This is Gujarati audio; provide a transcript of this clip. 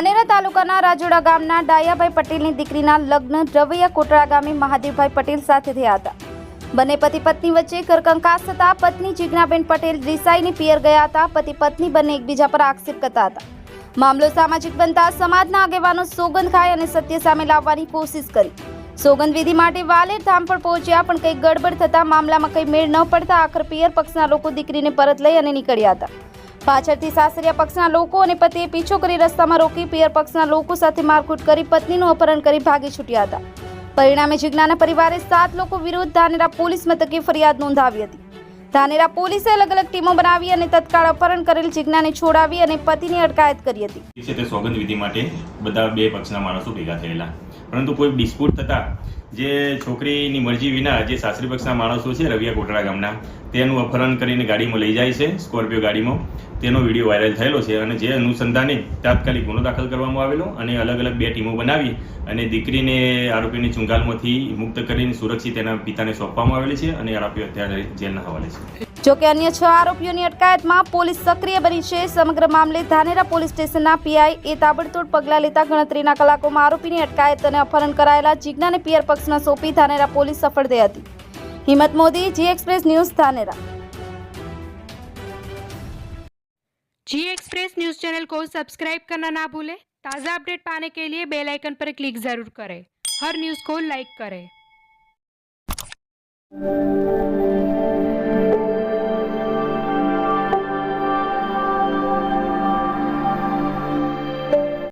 ધાનેરા તાલુકાના રાજોડા ગામના ડાયાભાઈ પટેલની દીકરીના લગ્ન રવૈયા કોટડા ગામે મહાદેવભાઈ પટેલ સાથે થયા હતા. બંને પતિ પત્ની વચ્ચે કરકંકાસ થતા પત્ની જીજ્ઞાબેન પટેલ, રિસાઈની પિયર ગયા હતા. પતિ પત્ની બંને એકબીજા પર આક્ષેપ કરતા હતા. મામલો સામાજિક બનતા સમાજના આગેવાનો સોગંદ ખાઈ અને સત્ય સામે લાવવાની કોશિશ કરી. સોગંદ વિધિ માટે વાલેર ધામ પર પહોંચ્યા, પણ કંઈ ગડબડ થતા મામલામાં કંઈ મેળ ન પડતા આખર પિયર પક્ષના લોકો દીકરીને પરત લઈ અને નીકળ્યા હતા. પાછળથી સાસરિયા પક્ષના લોકો અને પતિએ પીછો કરી રસ્તામાં રોકી પિયર પક્ષના લોકો સાથે મારકૂટ કરી પત્નીનું અપહરણ કરી ભાગી છૂટ્યા હતા. પરિણામે જિજ્ઞાના પરિવારે સાત લોકો વિરુદ્ધ ધાનેરા પોલીસ મથકે ફરિયાદ નોંધાવી હતી. ધાનેરા પોલીસે અલગ અલગ ટીમો બનાવી અને તત્કાળ અપહરણ કરેલ જિજ્ઞાને છોડાવી અને પતિની અટકાયત કરી હતી. સોગંદ વિધિ માટે બધા બે પક્ષના માણસો ભેગા થયેલા. પરંતુ કોઈ ડિસ્પ્યુટ થતા જે છોકરીની મરજી વિના જે સાસરી પક્ષના માણસો છે રવિયા કોટડા ગામના, તેનું અપહરણ કરીને ગાડીમાં લઈ જાય છે, સ્કોર્પિયો ગાડીમાં. તેનો વીડિયો વાયરલ થયેલો છે અને જે અનુસંધાને તાત્કાલિક ગુનો દાખલ કરવામાં આવેલો અને અલગ અલગ બે ટીમો બનાવી અને દીકરીને આરોપીની ચુંગાલમાંથી મુક્ત કરીને સુરક્ષિત તેના પિતાને સોંપવામાં આવેલી છે અને આરોપીઓ અત્યારે જેલના હવાલે છે. જોકે અન્ય છ આરોપીઓની અટકાયતમાં પોલીસ સક્રિય બની છે સમગ્ર મામલે ધાનેરા પોલીસ સ્ટેશનના પીઆઈ એ તાબડતોડ પગલાં લેતા ગણતરીના કલાકોમાં આરોપીની અટકાયત અને અપહરણ કરાયેલા જિજ્ઞાને પિયર પક્ષના સોંપી ધાનેરા પોલીસ સફળ થઈ હતી Himmat Modi G express news Dhanera G express news channel को सब्सक्राइब करना ना भूलें ताज़ा अपडेट पाने के लिए बेल आइकन पर क्लिक जरूर करें हर न्यूज़ को लाइक करें